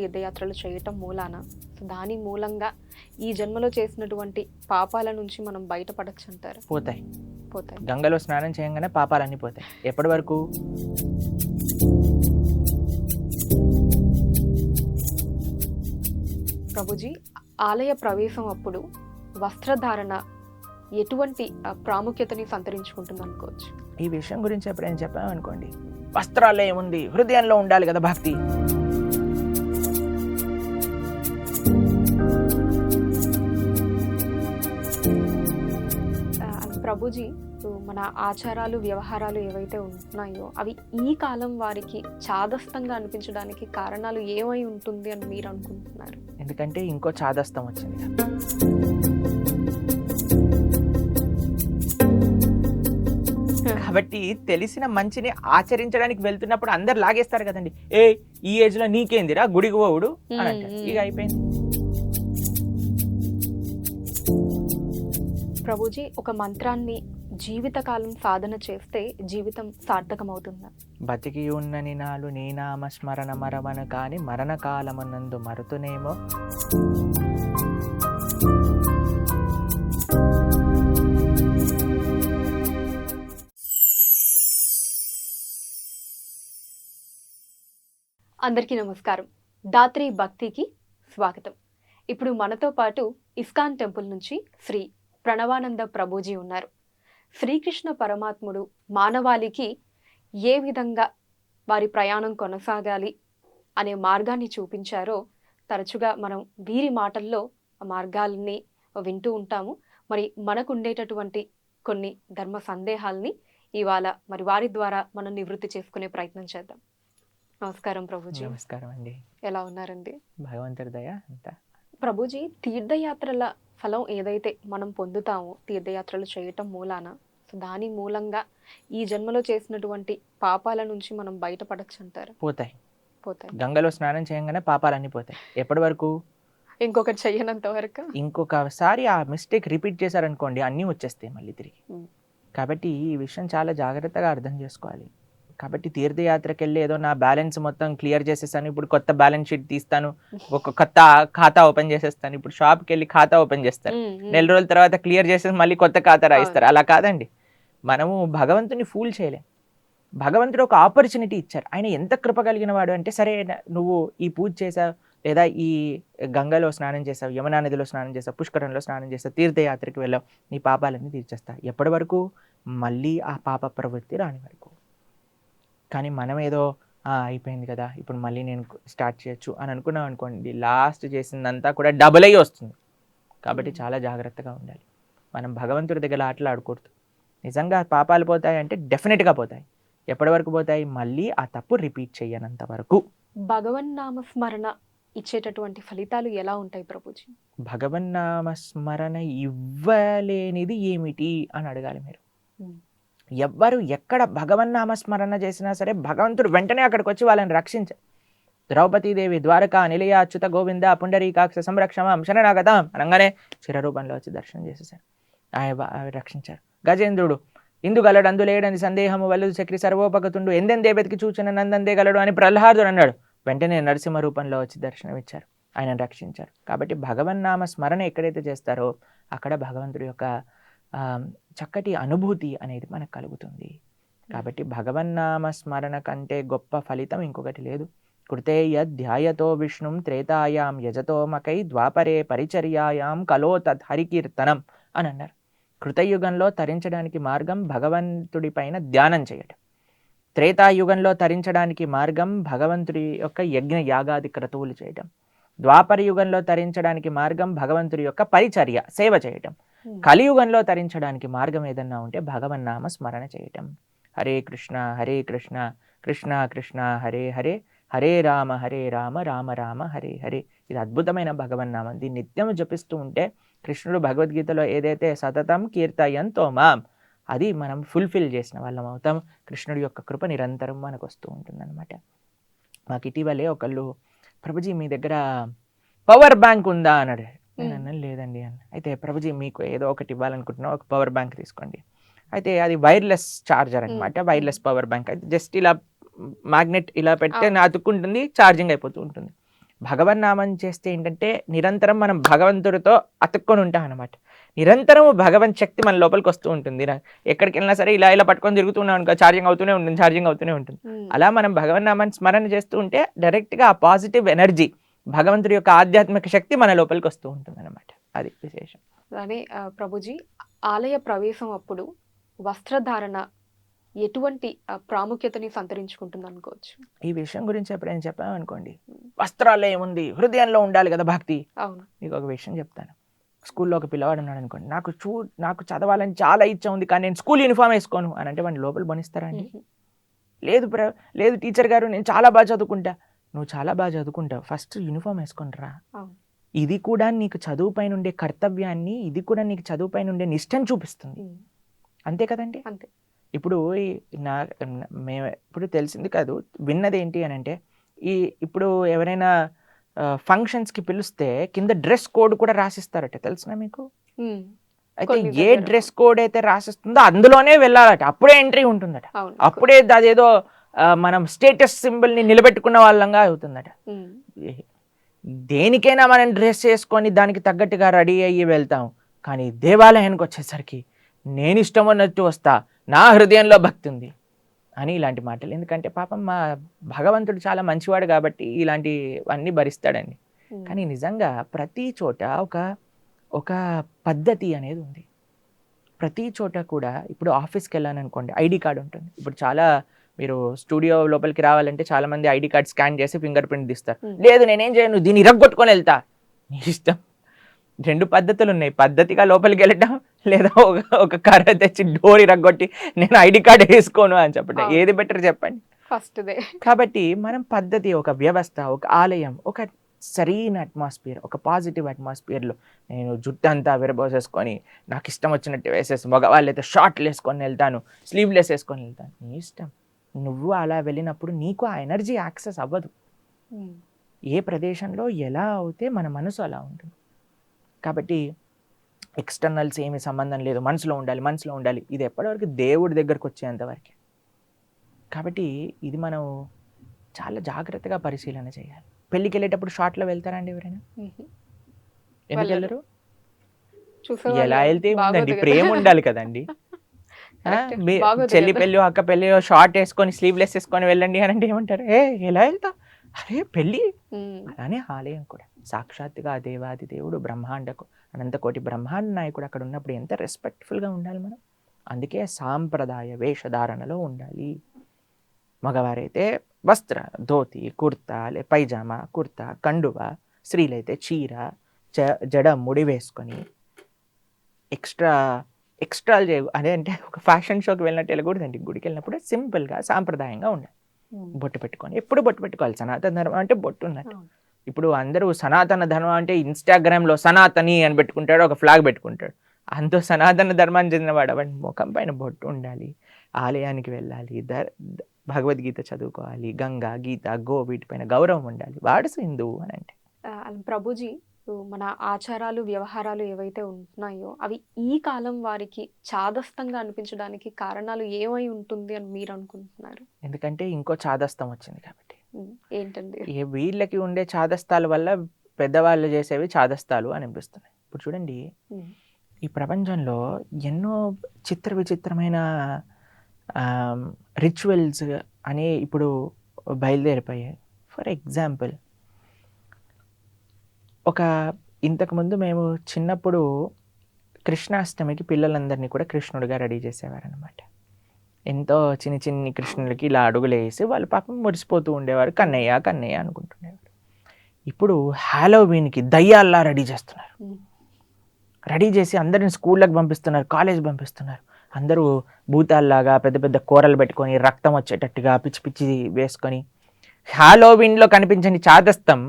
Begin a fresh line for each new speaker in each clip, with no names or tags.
తీర్థయాత్రలు చేయటం మూలాన. సో దాని మూలంగా ఈ జన్మలో చేసినటువంటి పాపాల నుంచి మనం బయటపడచ్చు అంటారు
పోతాయి.
పోతాయి.
గంగలో స్నానం చేయగానే పాపాలన్నీ పోతాయి. ఎప్పటి వరకు?
ప్రభుజీ ఆలయ ప్రవేశం అప్పుడు వస్త్రధారణ ఎటువంటి ప్రాముఖ్యతని సంతరించుకుంటుంది అనుకోవచ్చు?
ఈ విషయం గురించి ఎప్పుడైనా చెప్పామనుకోండి వస్త్రాల్లో ఏముంది హృదయంలో ఉండాలి కదా భక్తి.
ప్రభుజీ మన ఆచారాలు వ్యవహారాలు ఏవైతే ఉంటున్నాయో అవి ఈ కాలం వారికి చాదస్తంగా అనిపించడానికి కారణాలు ఏమై ఉంటుంది అని మీరు అనుకుంటున్నారు?
ఎందుకంటే ఇంకో చాదస్తం వచ్చింది. కాబట్టి తెలిసిన మంచిని ఆచరించడానికి వెళ్తున్నప్పుడు అందరు లాగేస్తారు కదండి. ఏ ఈ ఏజ్లో నీకేందిరా? గుడికి పోవుడు? అని అంటారు. ఇక అయిపోయింది.
ప్రభుజీ ఒక మంత్రాన్ని జీవితకాలం సాధన చేస్తే జీవితం సార్థకమవుతుందా?
బతికి ఉన్నని నాలు నీ నామ స్మరణ మరవను కాని మరణ కాలమునందు మరుతునేమో?
అందరికీ నమస్కారం. దాత్రి భక్తికి స్వాగతం. ఇప్పుడు మనతో పాటు ఇస్కాన్ టెంపుల్ నుంచి శ్రీ ప్రణవానంద ప్రభుజీ ఉన్నారు. శ్రీకృష్ణ పరమాత్ముడు మానవాళికి ఏ విధంగా వారి ప్రయాణం కొనసాగాలి అనే మార్గాన్ని చూపించారో తరచుగా మనం వీరి మాటల్లో ఆ మార్గాల్ని వింటూ ఉంటాము. మరి మనకు ఉండేటటువంటి కొన్ని ధర్మ సందేహాల్ని ఇవాళ మరి వారి ద్వారా మనం నివృత్తి చేసుకునే ప్రయత్నం చేద్దాం. నమస్కారం ప్రభుజీ.
నమస్కారం అండి.
ఎలా ఉన్నారండి?
భగవంతుడి దయ అంతా.
ప్రభుజీ తీర్థయాత్రల ఫలం ఏదైతే మనం పొందుతామో తీర్థయాత్రలు చేయటం మూలాన సో దాని మూలంగా ఈ జన్మలో చేసినటువంటి పాపాల నుంచి మనం బయటపడచ్చు అంటారు
పోతాయి.
పోతాయి.
గంగలో స్నానం చేయగానే పాపాలన్నీ పోతాయి. ఎప్పటి వరకు?
ఇంకొకటి చెయ్యనంత వరకు.
ఇంకొకసారి ఆ మిస్టేక్ రిపీట్ చేశారనుకోండి అన్నీ వచ్చేస్తాయి మళ్ళీ తిరిగి. కాబట్టి ఈ విషయం చాలా జాగ్రత్తగా అర్థం చేసుకోవాలి. కాబట్టి తీర్థయాత్రకి వెళ్ళి ఏదో నా బ్యాలెన్స్ మొత్తం క్లియర్ చేసేస్తాను ఇప్పుడు కొత్త బ్యాలెన్స్ షీట్ తీస్తాను. ఒక కొత్త ఖాతా ఓపెన్ చేసేస్తాను. ఇప్పుడు షాప్కి వెళ్ళి ఖాతా ఓపెన్ చేస్తాను. నెల రోజుల తర్వాత క్లియర్ చేసేసి మళ్ళీ కొత్త ఖాతా రాయిస్తారు. అలా కాదండి. మనము భగవంతుని ఫూల్ చేయలేం. భగవంతుడు ఒక ఆపర్చునిటీ ఇచ్చారు. ఆయన ఎంత కృప కలిగిన వాడు అంటే సరే నువ్వు ఈ పూజ చేసావు లేదా ఈ గంగలో స్నానం చేసావు యమునా నదిలో స్నానం చేసావు పుష్కరంలో స్నానం చేసావు తీర్థయాత్రకి వెళ్ళావు నీ పాపాలన్నీ తీర్చేస్తా. ఎప్పటి వరకు? మళ్ళీ ఆ పాప ప్రవృత్తి రాని వరకు. కానీ మనం ఏదో "ఆ, అయిపోయింది కదా ఇప్పుడు మళ్ళీ నేను స్టార్ట్ చేయొచ్చు అని అనుకున్నాం అనుకోండి లాస్ట్ చేసిందంతా కూడా డబుల్ అయ్యి వస్తుంది. కాబట్టి చాలా జాగ్రత్తగా ఉండాలి. మనం భగవంతుడి దగ్గర ఆటలు ఆడకూడదు. నిజంగా పాపాలు పోతాయి అంటే డెఫినెట్గా పోతాయి. ఎప్పటి వరకు పోతాయి? మళ్ళీ ఆ తప్పు రిపీట్ చేయనంత వరకు.
భగవన్నామ స్మరణ ఇచ్చేటటువంటి ఫలితాలు ఎలా ఉంటాయి ప్రభుజీ?
భగవన్నామ స్మరణ ఇవ్వలేనిది ఏమిటి అని అడగాలి మీరు. ఎవ్వరు ఎక్కడ భగవన్నామస్మరణ చేసినా సరే భగవంతుడు వెంటనే అక్కడికి వచ్చి వాళ్ళని రక్షించారు ద్రౌపదీదేవి ద్వారకా నిలయ అచ్యుత గోవింద పుండరీకాక్ష సంరక్షమ శరణాగతం అనగానే చిరరూపంలో వచ్చి దర్శనం చేసేసారు ఆయన బా- రక్షించారు. గజేంద్రుడు ఇందు గలడు అందులేడని సందేహము వల్లు చక్రి సర్వోపగతుండు ఎందెందే బతికి చూచిన నందందే గలడు అని ప్రహ్లాదుడు అన్నాడు. వెంటనే నరసింహ రూపంలో వచ్చి దర్శనం ఇచ్చారు. ఆయన రక్షించారు. కాబట్టి భగవన్నామ స్మరణ ఎక్కడైతే చేస్తారో అక్కడ భగవంతుడి యొక్క చక్కటి అనుభూతి అనేది మనకు కలుగుతుంది. కాబట్టి భగవన్నామ స్మరణ కంటే గొప్ప ఫలితం ఇంకొకటి లేదు. కృతే ధ్యాయతో విష్ణుం త్రేతాయాం యజతో మకై ద్వాపరే పరిచర్యాయాం కలో తద్ హరికీర్తనం అని అన్నారు. కృతయుగంలో తరించడానికి మార్గం భగవంతుడి పైన ధ్యానం చేయటం. త్రేతాయుగంలో తరించడానికి మార్గం భగవంతుడి యొక్క యజ్ఞ యాగాది క్రతువులు చేయటం. ద్వాపర యుగంలో తరించడానికి మార్గం భగవంతుడి యొక్క పరిచర్య సేవ చేయటం.
Hmm.
కలియుగంలో తరించడానికి మార్గం ఏదన్నా ఉంటే భగవన్నామ స్మరణ చేయటం. హరే కృష్ణ హరే కృష్ణ కృష్ణ కృష్ణ హరే హరే హరే రామ హరే రామ రామ రామ హరే హరే. ఇది అద్భుతమైన భగవన్నామం దీన్ని నిత్యం జపిస్తూ ఉంటే కృష్ణుడు భగవద్గీతలో ఏదైతే సతతం కీర్తయంతో మాం అది మనం ఫుల్ఫిల్ చేసిన వాళ్ళం అవుతాం. కృష్ణుడి యొక్క కృప నిరంతరం మనకు వస్తూ ఉంటుందన్నమాట. మాకు ఇటీవలే ఒకళ్ళు ప్రభుజీ మీ దగ్గర పవర్ బ్యాంక్ ఉందా? అన్నాడు నేను అన్నాను లేదండి అని అయితే ప్రభుజీ మీకు ఏదో ఒకటి ఇవ్వాలనుకుంటున్నా ఒక పవర్ బ్యాంక్ తీసుకోండి. అయితే అది వైర్లెస్ చార్జర్ అనమాట. Wireless power bank. అయితే జస్ట్ ఇలా మ్యాగ్నెట్ ఇలా పెడితే అతుక్కుంటుంది ఛార్జింగ్ అయిపోతూ ఉంటుంది. భగవన్నామం చేస్తే ఏంటంటే నిరంతరం మనం భగవంతుడితో అతుక్కొని ఉంటాం అనమాట నిరంతరం భగవన్ శక్తి మన లోపలికి వస్తూ ఉంటుంది. ఎక్కడికి వెళ్ళినా సరే ఇలా ఇలా పట్టుకొని తిరుగుతున్నాం అనుకో ఛార్జింగ్ అవుతూనే ఉంటుంది ఛార్జింగ్ అవుతూనే ఉంటుంది. అలా మనం భగవన్నామాన్ని స్మరణ చేస్తూ ఉంటే డైరెక్ట్గా ఆ పాజిటివ్ ఎనర్జీ భగవంతుడి యొక్క ఆధ్యాత్మిక శక్తి మన లోపలికి వస్తూ ఉంటుంది అనమాట అది విశేషం.
అలానే ప్రభుజీ ఆలయ ప్రవేశం అప్పుడు వస్త్రధారణ ఎటువంటి ప్రాముఖ్యతని సంతరించుకుంటుంది అనుకోవచ్చు
ఈ విషయం గురించి ఎప్పుడైనా చెప్పామనుకోండి వస్త్రాల్లో ఏముంది? హృదయంలో ఉండాలి కదా భక్తి.
అవును.
మీకు ఒక విషయం చెప్తాను. స్కూల్లో ఒక పిల్లవాడు ఉన్నాడు అనుకోండి నాకు చూ నాకు చదవాలని చాలా ఇచ్చ ఉంది కానీ నేను స్కూల్ యూనిఫామ్ వేసుకోను. అని అంటే వాడిని లోపల బనిస్తారా అండి. లేదు ప్ర లేదు టీచర్ గారు నేను చాలా బాగా చదువుకుంటా. నువ్వు చాలా బాగా చదువుకుంటావు. ఫస్ట్ యూనిఫామ్ వేసుకొని రా.
అవును.
ఇది కూడా నీకు చదువు పైన ఉండే కర్తవ్యాన్ని ఇది కూడా నీకు చదువు పైన ఉండే నిష్టని చూపిస్తుంది. అంతే కదండి?
అంతే.
ఇప్పుడు నా మేము ఇప్పుడు తెలిసింది కాదు విన్నది ఏంటి అని అంటే ఈ ఇప్పుడు ఎవరైనా ఫంక్షన్స్కి పిలిస్తే కింద డ్రెస్ కోడ్ కూడా రాసిస్తారట. తెలుసునా మీకు. అయితే ఏ. డ్రెస్ కోడ్ అయితే రాసిస్తుందో అందులోనే వెళ్ళాలట. అప్పుడే ఎంట్రీ ఉంటుందట. అప్పుడే అదేదో మనం స్టేటస్ సింబల్ని నిలబెట్టుకున్న వాళ్ళంగా అవుతుందట. దేనికైనా మనం డ్రెస్ చేసుకొని దానికి తగ్గట్టుగా రెడీ అయ్యి వెళ్తాం. కానీ దేవాలయానికి వచ్చేసరికి నేను ఇష్టం ఉన్నట్టు వస్తా నా హృదయంలో భక్తి ఉంది అని ఇలాంటి మాటలు. ఎందుకంటే పాపం మా భగవంతుడు చాలా మంచివాడు కాబట్టి ఇలాంటివన్నీ భరిస్తాడండి.
ఉమ్.
కానీ నిజంగా ప్రతి చోట ఒక ఒక పద్ధతి అనేది ఉంది. ప్రతి చోట కూడా ఇప్పుడు ఆఫీస్కి వెళ్ళాను అనుకోండి ఐడి కార్డు ఉంటుంది. ఇప్పుడు చాలా మీరు స్టూడియో లోపలికి రావాలంటే చాలా మంది ఐడి కార్డ్ స్కాన్ చేసి ఫింగర్ ప్రింట్ తీస్తారు.
Hmm.
లేదు నేనేం చేయను దీన్ని ఇరగొట్టుకొని వెళ్తా. నీ ఇష్టం. రెండు పద్ధతులు ఉన్నాయి. పద్ధతిగా లోపలికి వెళ్ళటం లేదా ఒక ఒక కర్ర తెచ్చి డోర్ ఇరగొట్టి నేను ఐడి కార్డ్ వేసుకోను అని చెప్పండి. ఏది బెటర్ చెప్పండి?
ఫస్ట్ దే
కాబట్టి మనం పద్ధతి ఒక వ్యవస్థ ఒక ఆలయం ఒక సరైన అట్మాస్ఫియర్ ఒక పాజిటివ్ అట్మాస్ఫియర్లో నేను జుట్టు అంతా విరబోసేసుకొని నాకు ఇష్టం వచ్చినట్టు వేసేసి మగవాళ్ళు అయితే షార్ట్లు వేసుకొని వెళ్తాను స్లీవ్లెస్ వేసుకొని వెళ్తాను. నీ ఇష్టం. నువ్వు అలా వెళ్ళినప్పుడు నీకు ఆ ఎనర్జీ యాక్సెస్ అవ్వదు. ఏ ప్రదేశంలో ఎలా అవుతే మన మనసు అలా ఉంటుంది. కాబట్టి ఎక్స్టర్నల్స్ ఏమి సంబంధం లేదు. మనసులో ఉండాలి మనసులో ఉండాలి. ఇది ఎప్పటివరకు దేవుడి దగ్గరకు వచ్చేంతవరకే కాబట్టి ఇది మనం చాలా జాగ్రత్తగా పరిశీలన చేయాలి. పెళ్ళికి వెళ్ళేటప్పుడు షార్ట్లో వెళ్తారండి ఎవరైనా. ఎందుకు
వెళ్ళరు.
ఎలా వెళ్తే ఉందండి. ప్రేమ ఉండాలి కదండి ఆ,
Correct.
మీ-
బాగోదు
చెల్లి. పెళ్ళి అక్క పెళ్ళి షార్ట్ వేసుకొని స్లీవ్లెస్ వేసుకొని వెళ్ళండి అని అంటే ఏమంటారు? ఏ ఎలా వెళ్తా అరే పెళ్ళి. అలానే ఆలయం కూడా. సాక్షాత్తుగా ఆ దేవాది దేవుడు బ్రహ్మాండకు అనంతకోటి బ్రహ్మాండ నాయకుడు అక్కడ ఉన్నప్పుడు ఎంత రెస్పెక్ట్ఫుల్గా ఉండాలి మనం. అందుకే సాంప్రదాయ వేషధారణలో ఉండాలి. మగవారైతే వస్త్ర ధోతి కుర్తా లే పైజామా కుర్తా కండువ స్త్రీలైతే చీర జ జడ ముడి వేసుకొని ఎక్స్ట్రా ఎక్స్ట్రాలు చేయ అదే అంటే ఒక ఫ్యాషన్ షోకి వెళ్ళినట్టు వెళ్ళకూడదండి. గుడికి వెళ్ళినప్పుడు సింపుల్గా సాంప్రదాయంగా ఉండాలి. బొట్టు పెట్టుకొని. ఎప్పుడు బొట్టు పెట్టుకోవాలి? సనాతన ధర్మం అంటే బొట్టు ఉన్నట్టు. ఇప్పుడు అందరూ సనాతన ధర్మం అంటే ఇన్స్టాగ్రామ్లో సనాతని అని పెట్టుకుంటాడు ఒక ఫ్లాగ్ పెట్టుకుంటాడు. అంత సనాతన ధర్మాన్ని చెందినవాడు వాడి ముఖం పైన బొట్టు ఉండాలి. ఆలయానికి వెళ్ళాలి. ద- భగవద్గీత చదువుకోవాలి. గంగా గీత గో వీటిపైన గౌరవం ఉండాలి. వాడు హిందువు అని అంటే.
ప్రభుజీ మన ఆచారాలు వ్యవహారాలు ఏవైతే ఉంటున్నాయో అవి ఈ కాలం వారికి చాదస్తంగా అనిపించడానికి కారణాలు ఏమై ఉంటుంది అని మీరు అనుకుంటున్నారు
ఎందుకంటే ఇంకో చాదస్తం వచ్చింది కాబట్టి.
ఏంటండి
ఏ వీళ్ళకి ఉండే చాదస్తాల వల్ల పెద్దవాళ్ళు చేసేవి చాదస్తాలు అని అనిపిస్తున్నాయి ఇప్పుడు చూడండి. ఈ ప్రపంచంలో ఎన్నో చిత్ర విచిత్రమైన రిచువల్స్ అని ఇప్పుడు బయలుదేరిపోయాయి ఫర్ ఎగ్జాంపుల్ ఒక ఇంతకుముందు మేము చిన్నప్పుడు కృష్ణాష్టమికి పిల్లలందరినీ కూడా కృష్ణుడిగా రెడీ చేసేవారనమాట ఎంతో చిన్ని చిన్ని కృష్ణులకి ఇలా అడుగులు వేసి వాళ్ళు పాపం మురిసిపోతూ ఉండేవారు. కన్నయ్య కన్నయ్య అనుకుంటుండేవారు. ఇప్పుడు హాలోవీన్కి దయ్యాల్లా రెడీ చేస్తున్నారు. రెడీ చేసి అందరిని స్కూళ్ళకి పంపిస్తున్నారు కాలేజ్ పంపిస్తున్నారు. అందరూ భూతాల్లాగా పెద్ద పెద్ద కూరలు పెట్టుకొని రక్తం వచ్చేటట్టుగా పిచ్చి పిచ్చి వేసుకొని హాలోవిన్లో కనిపించని చాదస్తం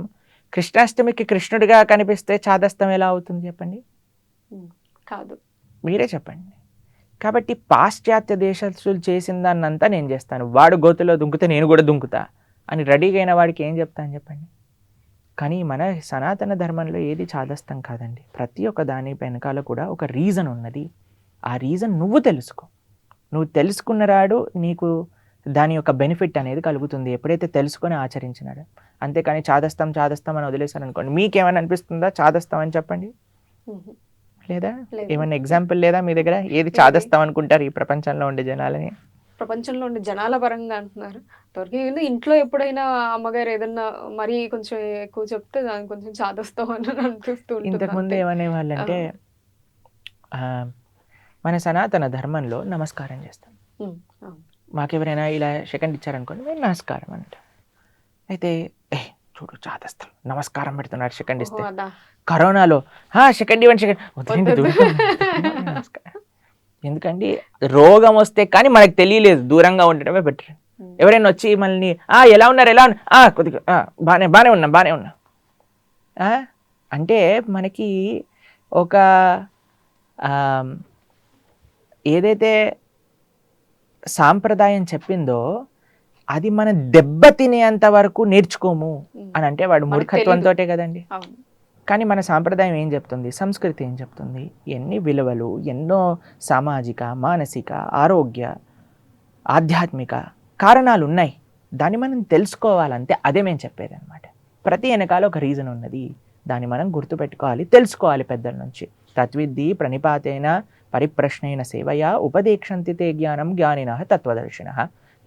కృష్ణాష్టమికి కృష్ణుడిగా కనిపిస్తే చాదస్తం ఎలా అవుతుంది చెప్పండి?
కాదు.
మీరే చెప్పండి. కాబట్టి పాశ్చాత్య దేశస్తులు చేసిన దాన్నంతా నేను చేస్తాను. వాడు గోతులో దుంకుతే నేను కూడా దుంకుతా అని రెడీగా అయిన వాడికి ఏం చెప్తాను చెప్పండి? కానీ మన సనాతన ధర్మంలో ఏది చాదస్తం కాదండి. ప్రతి ఒక్క దాని వెనకాల కూడా ఒక రీజన్ ఉన్నది. ఆ రీజన్ నువ్వు తెలుసుకో. నువ్వు తెలుసుకున్న రాడు నీకు దాని యొక్క బెనిఫిట్ అనేది కలుగుతుంది. ఎప్పుడైతే తెలుసుకొని ఆచరించినాడు. అంతేకాని చాదస్తాం చాదస్తాం అని వదిలేశారు అనుకోండి మీకేమైనా అనిపిస్తుందా చాదస్తాం అని చెప్పండి.
లేదా.
ఏమైనా ఎగ్జాంపుల్ లేదా మీ దగ్గర? ఏది చాదస్తాం అనుకుంటారు ఈ ప్రపంచంలో ఉండే జనాలని?
ప్రపంచంలో ఉండే జనాల పరంగా అంటున్నారు. దొరికి ఇంట్లో ఎప్పుడైనా అమ్మగారు ఏదన్నా మరీ కొంచెం ఎక్కువ చెప్తే దాన్ని కొంచెం చాదస్తాం అని అనిపిస్తూ
ఇంతకుముందు
అంతే.
ఏమనే వాళ్ళంటే ఆ, మన సనాతన ధర్మంలో నమస్కారం చేస్తాం. మాకెవరైనా ఇలా సెకండ్ ఇచ్చారనుకోండి మేము నమస్కారం అంట అయితే ఏ చూడు చాదస్తాం నమస్కారం పెడుతున్నారు సెకండ్ ఇస్తే. కరోనాలో. "హా, సెకండ్ ఇవ్వండి సెకండ్. ఎందుకండి? రోగం వస్తే కానీ మనకు తెలియలేదు. దూరంగా ఉండటమే బెటర్. ఎవరైనా వచ్చి మనల్ని ఆ ఎలా ఉన్నారు? ఎలా ఉన్నారు? ఆ కొద్దిగా ఆ, బానే బానే ఉన్నా బానే ఉన్నా. అంటే మనకి ఒక ఏదైతే సాంప్రదాయం చెప్పిందో అది మనం దెబ్బ తినేంత వరకు నేర్చుకోము. అని అంటే వాడు మూర్ఖత్వంతో కదండి. కానీ మన సాంప్రదాయం ఏం చెప్తుంది? సంస్కృతి ఏం చెప్తుంది? ఎన్ని విలువలు ఎన్నో సామాజిక మానసిక ఆరోగ్య ఆధ్యాత్మిక కారణాలు ఉన్నాయి దాన్ని మనం తెలుసుకోవాలంటే అదే మేము చెప్పేది అనమాట ప్రతి వెనకాల ఒక రీజన్ ఉన్నది. దాన్ని మనం గుర్తుపెట్టుకోవాలి తెలుసుకోవాలి పెద్దల నుంచి. తద్విద్ది ప్రణిపాతేన పరిప్రశ్నైన సేవయ ఉపదేక్షంతి తే జ్ఞానం జ్ఞానిన తత్వదర్శిన.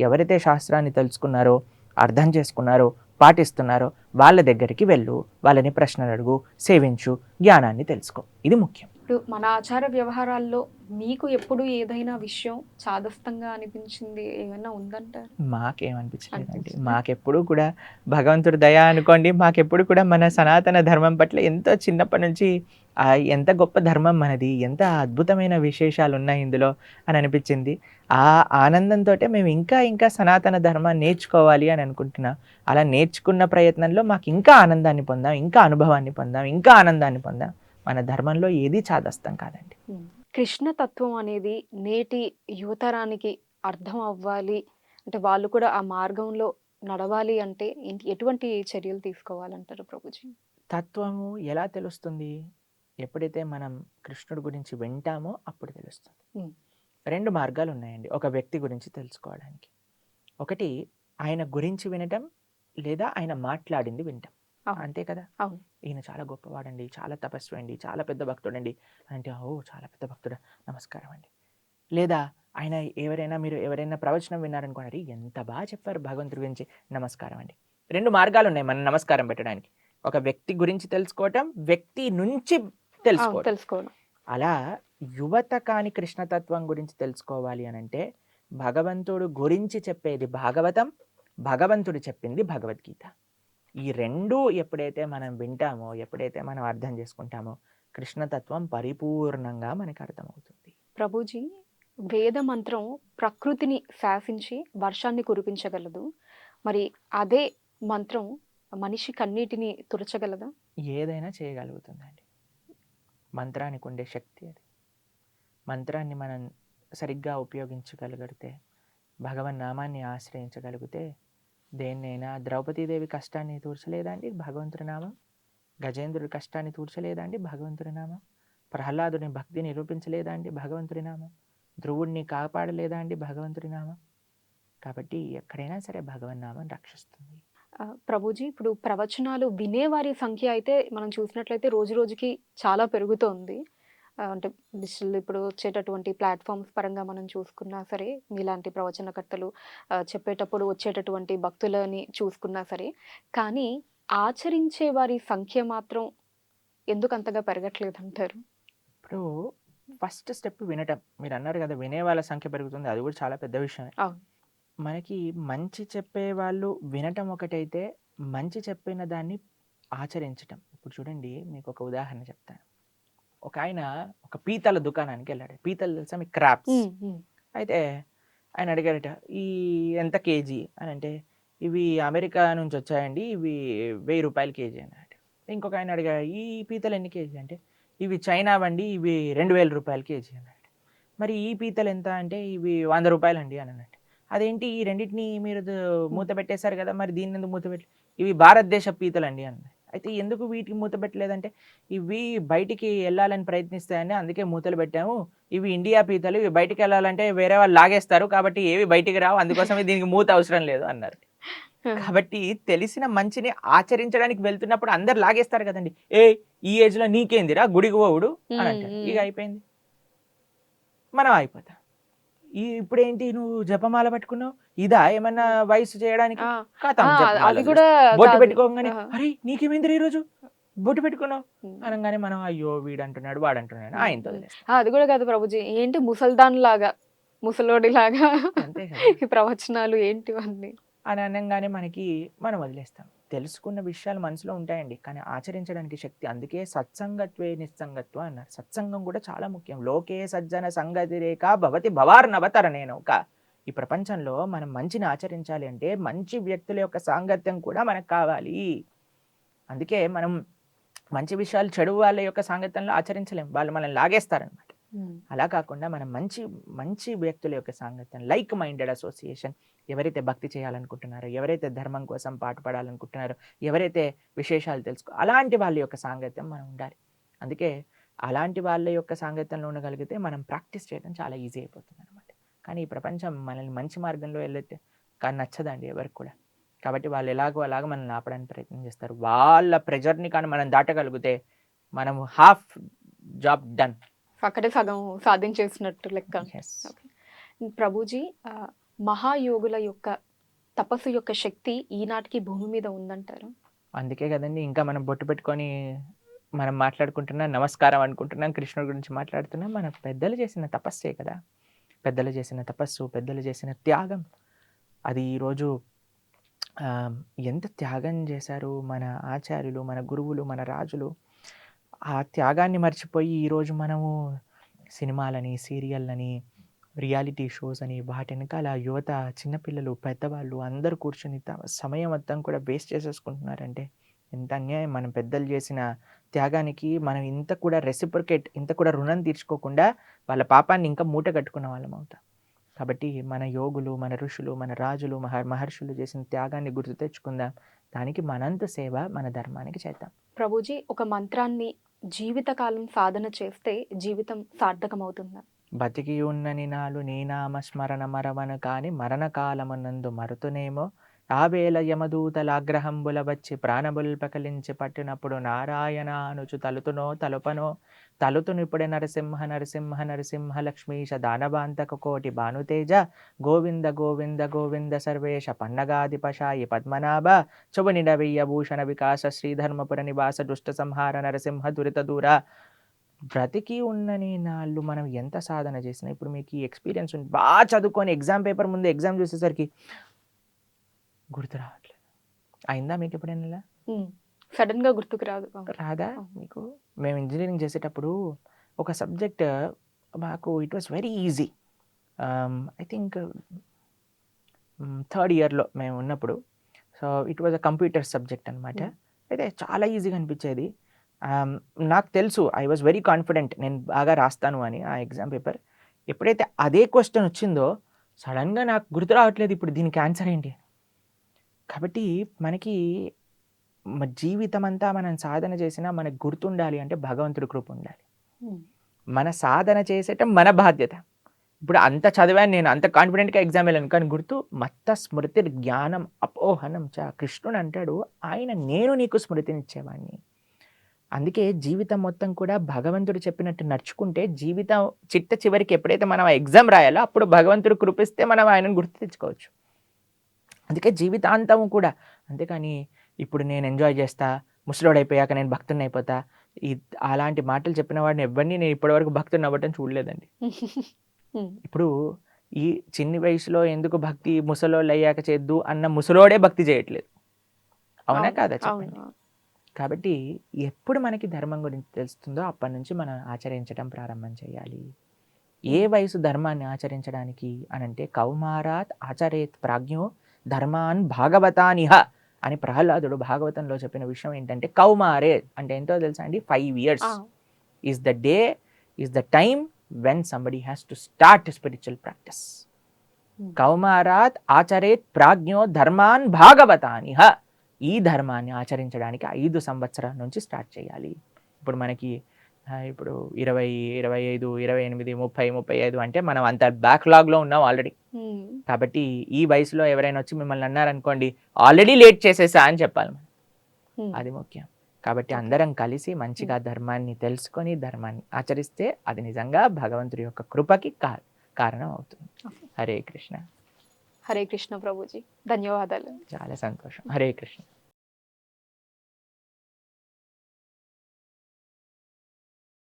ఎవరైతే శాస్త్రాన్ని తెలుసుకున్నారో అర్థం చేసుకున్నారో పాటిస్తున్నారో వాళ్ళ దగ్గరికి వెళ్ళు వాళ్ళని ప్రశ్నలు అడుగు సేవించు జ్ఞానాన్ని తెలుసుకో. ఇది ముఖ్యం.
ఇప్పుడు మన ఆచార వ్యవహారాల్లో మీకు ఎప్పుడు ఏదైనా విషయం చాదస్తంగా అనిపించింది ఏమైనా ఉందంటారు?
మాకేమనిపించలేదండి? మాకెప్పుడు కూడా భగవంతుడి దయ అనుకోండి మాకెప్పుడు కూడా మన సనాతన ధర్మం పట్ల ఎంతో చిన్నప్పటి నుంచి ఎంత గొప్ప ధర్మం మనది ఎంత అద్భుతమైన విశేషాలు ఉన్నాయి ఇందులో అని అనిపించింది. ఆ ఆనందంతో మేము ఇంకా ఇంకా సనాతన ధర్మాన్ని నేర్చుకోవాలి అని అనుకుంటున్నా. అలా నేర్చుకున్న ప్రయత్నంలో మాకు ఇంకా ఆనందాన్ని పొందాం ఇంకా అనుభవాన్ని పొందాం ఇంకా ఆనందాన్ని పొందాం. మన ధర్మంలో ఏది చాదస్తం కాదండి.
కృష్ణ తత్వం అనేది నేటి యువతరానికి అర్థం అవ్వాలి. అంటే వాళ్ళు కూడా ఆ మార్గంలో నడవాలి అంటే ఎటువంటి చర్యలు తీసుకోవాలంటారు ప్రభుజీ?
తత్వము ఎలా తెలుస్తుంది? ఎప్పుడైతే మనం కృష్ణుడి గురించి వింటామో అప్పుడు తెలుస్తుంది. రెండు మార్గాలు ఉన్నాయండి ఒక వ్యక్తి గురించి తెలుసుకోవడానికి. ఒకటి ఆయన గురించి వినటం లేదా ఆయన మాట్లాడింది వినటం. అంతే కదా. ఈయన చాలా గొప్పవాడండి చాలా తపస్వి అండి చాలా పెద్ద భక్తుడండి. అంటే ఓ చాలా పెద్ద భక్తుడా నమస్కారం అండి. లేదా ఆయన ఎవరైనా మీరు ఎవరైనా ప్రవచనం విన్నారనుకోండి "అరే, ఎంత బాగా చెప్పారు భగవంతుడి గురించి నమస్కారం అండి. రెండు మార్గాలు ఉన్నాయి మనం నమస్కారం పెట్టడానికి. ఒక వ్యక్తి గురించి తెలుసుకోవటం వ్యక్తి నుంచి
అవును,
తెలుసుకోవటం
తెలుసుకోవడం.
అలా యువత కాని కృష్ణతత్వం గురించి తెలుసుకోవాలి అని అంటే భగవంతుడు గురించి చెప్పేది భాగవతం భగవంతుడు చెప్పింది భగవద్గీత. ఈ రెండు ఎప్పుడైతే మనం వింటామో ఎప్పుడైతే మనం అర్థం చేసుకుంటామో కృష్ణతత్వం పరిపూర్ణంగా మనకు అర్థమవుతుంది.
ప్రభుజీ వేద మంత్రం ప్రకృతిని శాసించి వర్షాన్ని కురిపించగలదు. మరి అదే మంత్రం మనిషి కన్నీటిని తుడచగలదా?
ఏదైనా చేయగలుగుతుందండి. మంత్రానికి ఉండే శక్తి అది. మంత్రాన్ని మనం సరిగ్గా ఉపయోగించగలిగితే భగవన్ నామాన్ని ఆశ్రయించగలిగితే దేన్నైనా ద్రౌపదీదేవి కష్టాన్ని తూర్చలేదండి భగవంతుడి నామం? గజేంద్రుడి కష్టాన్ని తూర్చలేదండి భగవంతుడి నామం? ప్రహ్లాదుని భక్తి నిరూపించలేదండి భగవంతుడి నామం? ధ్రువుడిని కాపాడలేదా అండి? భగవంతుడి నామం? కాబట్టి ఎక్కడైనా సరే భగవన్ నామం రక్షిస్తుంది.
ప్రభుజీ ఇప్పుడు ప్రవచనాలు వినేవారి సంఖ్య అయితే మనం చూసినట్లయితే రోజు రోజుకి చాలా పెరుగుతోంది. అంటే డిజిటల్ ఇప్పుడు వచ్చేటటువంటి ప్లాట్ఫామ్స్ పరంగా మనం చూసుకున్నా సరే మీలాంటి ప్రవచనకర్తలు చెప్పేటప్పుడు వచ్చేటటువంటి భక్తులని చూసుకున్నా సరే కానీ ఆచరించే వారి సంఖ్య మాత్రం ఎందుకు అంతగా పెరగట్లేదు అంటారు
ఇప్పుడు ఫస్ట్ స్టెప్ వినటం. మీరు అన్నారు కదా వినే వాళ్ళ సంఖ్య పెరుగుతుంది. అది కూడా చాలా పెద్ద విషయం. మనకి మంచి చెప్పే వాళ్ళు వినటం ఒకటైతే మంచి చెప్పిన దాన్ని ఆచరించటం. ఇప్పుడు చూడండి మీకు ఒక ఉదాహరణ చెప్తాను. ఒక ఆయన ఒక పీతల దుకాణానికి వెళ్ళాడు. పీతలు తెలుసా మీకు? క్రాప్స్. అయితే ఆయన అడిగారట ఈ ఎంత కేజీ? అని అంటే ఇవి అమెరికా నుంచి వచ్చాయండి ఇవి వెయ్యి రూపాయలు కేజీ అన్నాడు. ఇంకొక ఆయన అడిగారు ఈ పీతలు ఎన్ని కేజీ? అంటే ఇవి చైనా వండి ఇవి రెండు వేల రూపాయలు కేజీ అన్నాడు. మరి ఈ పీతలు ఎంత? అంటే ఇవి వంద రూపాయలు అండి అని అన్నట్టు అదేంటి ఈ రెండింటిని మీరు మూత పెట్టేశారు కదా మరి దీన్ని ఎందుకు మూత పెట్టి ఇవి భారతదేశ పీతలు అండి అన్నాడు అయితే ఎందుకు వీటికి మూత పెట్టలేదంటే ఇవి బయటికి వెళ్ళాలని ప్రయత్నిస్తాయని అందుకే మూతలు పెట్టాము. ఇవి ఇండియా పీతలు ఇవి బయటికి వెళ్ళాలంటే వేరే వాళ్ళు లాగేస్తారు కాబట్టి ఏవి బయటికి రావు అందుకోసమే దీనికి మూత అవసరం లేదు అన్నారు. కాబట్టి తెలిసిన మంచిని ఆచరించడానికి వెళ్తున్నప్పుడు అందరు లాగేస్తారు కదండి. ఏ ఈ ఏజ్లో నీకేందిరా గుడికి పోవుడు? అని అంటారు. ఇక అయిపోయింది. మనం అయిపోతాం ఈ ఇప్పుడేంటి నువ్వు జపమాల పట్టుకున్నావు? ఇదా ఏమన్నా వయసు చేయడానికి?
అది కూడా
బొట్టు. పెట్టుకోగానే. అరే నీకేమైంది ఈ రోజు? బొట్టు పెట్టుకున్నావు. అనగానే మనం అయ్యో వీడు అంటున్నాడు వాడు అంటున్నాడు ఆయనతో
అది కూడా కాదు ప్రభుజీ. ఏంటి ముసల్దాన్ లాగా ముసలోడి లాగా? ప్రవచనాలు ఏంటి అన్ని
అని అనగానే మనకి మనం వదిలేస్తాం. తెలుసుకున్న విషయాలు మనసులో ఉంటాయండి. కానీ ఆచరించడానికి శక్తి. అందుకే సత్సంగత్వే నిస్సంగత్వ అన్నారు. సత్సంగం కూడా చాలా ముఖ్యం. లోకే సజ్జన సంగతి రేఖ భవతి భవార్నవతర నేను ఒక ఈ ప్రపంచంలో మనం మంచిని ఆచరించాలి అంటే మంచి వ్యక్తుల యొక్క సాంగత్యం కూడా మనకు కావాలి. అందుకే మనం మంచి విషయాలు చెడు వాళ్ళ యొక్క సాంగత్యంలో ఆచరించలేం. వాళ్ళు మనల్ని లాగేస్తారనమాట అలా కాకుండా మనం మంచి మంచి వ్యక్తుల యొక్క సాంగత్యం లైక్ మైండెడ్ అసోసియేషన్ ఎవరైతే భక్తి చేయాలనుకుంటున్నారో ఎవరైతే ధర్మం కోసం పాటుపడాలనుకుంటున్నారో ఎవరైతే విశేషాలు తెలుసుకో అలాంటి వాళ్ళ యొక్క సాంగత్యం మనం ఉండాలి. అందుకే అలాంటి వాళ్ళ యొక్క సాంగత్యంలో ఉండగలిగితే మనం ప్రాక్టీస్ చేయడం చాలా ఈజీ అయిపోతుంది అనమాట కానీ ఈ ప్రపంచం మనల్ని మంచి మార్గంలో వెళ్ళితే కానీ నచ్చదండి ఎవరికి కూడా. కాబట్టి వాళ్ళు ఎలాగో అలాగో మనల్ని ఆపడానికి ప్రయత్నం చేస్తారు. వాళ్ళ ప్రెజర్ని కానీ మనం దాటగలిగితే మనం హాఫ్ జాబ్ డన్
అక్కడే సగం సాధించేసినట్టు లెక్క. ప్రభుజీ మహాయోగుల యొక్క తపస్సు యొక్క శక్తి ఈనాటికి భూమి మీద ఉందంటారు?
అందుకే కదండి ఇంకా మనం బొట్టు పెట్టుకొని మనం మాట్లాడుకుంటున్నాం నమస్కారం అనుకుంటున్నాం కృష్ణుడి గురించి మాట్లాడుతున్నాం మన పెద్దలు చేసిన తపస్సే కదా. పెద్దలు చేసిన తపస్సు పెద్దలు చేసిన త్యాగం. అది ఈరోజు ఎంత త్యాగం చేశారు మన ఆచార్యులు మన గురువులు మన రాజులు. ఆ త్యాగాన్ని మర్చిపోయి ఈరోజు మనము సినిమాలని సీరియళ్ళని రియాలిటీ షోస్ అని వాటి వెనకాల యువత చిన్నపిల్లలు పెద్దవాళ్ళు అందరూ కూర్చొని సమయం మొత్తం కూడా వేస్ట్ చేసేసుకుంటున్నారంటే ఎంత అన్యాయం. మనం పెద్దలు చేసిన త్యాగానికి మనం ఇంత కూడా రెసిప్రికేట్ ఇంత కూడా రుణం తీర్చుకోకుండా వాళ్ళ పాపాన్ని ఇంకా మూట కట్టుకున్న వాళ్ళం అవుతాం. కాబట్టి మన యోగులు మన ఋషులు మన రాజులు మహ మహర్షులు చేసిన త్యాగాన్ని గుర్తు తెచ్చుకుందాం. దానికి మనంత సేవ మన ధర్మానికి చేద్దాం.
ప్రభుజీ ఒక మంత్రాన్ని జీవితకాలం సాధన చేస్తే జీవితం సార్థకమవుతుందా?
బతికి ఉన్నని నాలు నీ నామస్మరణ మరవను కాని మరణకాలమునందు మరుతునేమో? ఆ వేళ యమదూతలాగ్రహంబుల వచ్చి ప్రాణబుల్ పకలించి పట్టినప్పుడు నారాయణ అనుచు తలుతునో తలుపనో తలుతునిప్పుడే నరసింహ నరసింహ నరసింహ లక్ష్మీశ దానవాంతక కోటి భానుతేజ గోవింద గోవింద గోవింద సర్వేశ పన్నగాధిపశాయి పద్మనాభ శుభనిడవీయ భూషణ వికాస శ్రీధర్మపుర నివాస దుష్ట సంహార నరసింహ దురిత దూర. బ్రతికి ఉన్నని నాళ్ళు మనం ఎంత సాధన చేసినా ఇప్పుడు మీకు ఈ ఎక్స్పీరియన్స్ ఉంది. బాగా చదువుకొని ఎగ్జామ్ పేపర్ ముందు ఎగ్జామ్ చూసేసరికి గుర్తు రావట్లేదు. అయిందా మీకు ఎప్పుడైనా ఇలా?
సడన్గా గుర్తుకు రాదు.
రాదా? మీకు మేము ఇంజనీరింగ్ చేసేటప్పుడు ఒక సబ్జెక్ట్ మాకు it was very easy I think third ఇయర్లో మేము ఉన్నప్పుడు. So it was a computer subject అనమాట. అయితే చాలా ఈజీగా అనిపించేది. Um, నాకు తెలుసు ఐ వాజ్ వెరీ కాన్ఫిడెంట్ నేను బాగా రాస్తాను అని ఆ ఎగ్జామ్ పేపర్ ఎప్పుడైతే అదే క్వశ్చన్ వచ్చిందో సడన్గా నాకు గుర్తు రావట్లేదు ఇప్పుడు దీనికి ఆన్సర్ ఏంటి? కాబట్టి మనకి జీవితం అంతా మనం సాధన చేసినా మనకు గుర్తుండాలి అంటే భగవంతుడి కృప ఉండాలి. మన సాధన చేసేటం మన బాధ్యత. ఇప్పుడు అంత చదివాను నేను అంత కాన్ఫిడెంట్గా ఎగ్జామ్ వెళ్ళాను కానీ గుర్తు మత్త స్మృతి జ్ఞానం అపోహనం చ కృష్ణుడు అంటాడు ఆయన నేను నీకు స్మృతినిచ్చేవాడిని అందుకే జీవితం మొత్తం కూడా భగవంతుడు చెప్పినట్టు నడుచుకుంటే జీవితం చిట్ట చివరికి ఎప్పుడైతే మనం ఎగ్జామ్ రాయాలో అప్పుడు భగవంతుడు కృపిస్తే మనం ఆయనను గుర్తు తెచ్చుకోవచ్చు. అందుకే జీవితాంతం కూడా. అంతేకాని ఇప్పుడు నేను ఎంజాయ్ చేస్తా ముసలోడైపోయాక నేను భక్తుని అయిపోతా ఈ అలాంటి మాటలు చెప్పిన వాడిని ఎవరిని నేను ఇప్పటివరకు భక్తుని అవ్వటం చూడలేదండి. ఇప్పుడు ఈ చిన్ని వయసులో ఎందుకు భక్తి ముసలోళ్ళు అయ్యాక చేద్దు అన్న ముసలోడే భక్తి చేయట్లేదు. అవునా కాదా చెప్పండి? కాబట్టి ఎప్పుడు మనకి ధర్మం గురించి తెలుస్తుందో అప్పటి నుంచి మనం ఆచరించడం ప్రారంభం చేయాలి. ఏ వయసు ధర్మాన్ని ఆచరించడానికి అనంటే కౌమారాత్ ఆచరేత్ ప్రాజ్ఞో ధర్మాన్ భాగవతానిహ అని ప్రహ్లాదుడు భాగవతంలో చెప్పిన విషయం ఏంటంటే కౌమారే అంటే ఎంతో తెలుసా అండి? Five years is the day is the time when somebody has to start spiritual practice. కౌమారాత్ ఆచరేత్ ప్రాజ్ఞో ధర్మాన్ భాగవతానిహ. ఈ ధర్మాన్ని ఆచరించడానికి ఐదు సంవత్సరాల నుంచి స్టార్ట్ చేయాలి. ఇప్పుడు మనకి ఇప్పుడు ఇరవై ఇరవై ఐదు ఇరవై ఎనిమిది ముప్పై ముప్పై ఐదు అంటే మనం అంత బ్యాక్లాగ్లో ఉన్నాం ఆల్రెడీ కాబట్టి ఈ వయసులో ఎవరైనా వచ్చి మిమ్మల్ని అన్నారనుకోండి ఆల్రెడీ లేట్ చేసేసా అని చెప్పాలి మనం. అది ముఖ్యం. కాబట్టి అందరం కలిసి మంచిగా ధర్మాన్ని తెలుసుకొని ధర్మాన్ని ఆచరిస్తే అది నిజంగా భగవంతుడి యొక్క కృపకి కారణం అవుతుంది. హరే కృష్ణ.
హరే కృష్ణ ప్రభుజీ. ధన్యవాదాలు.
చాలా సంతోషం. హరే కృష్ణ.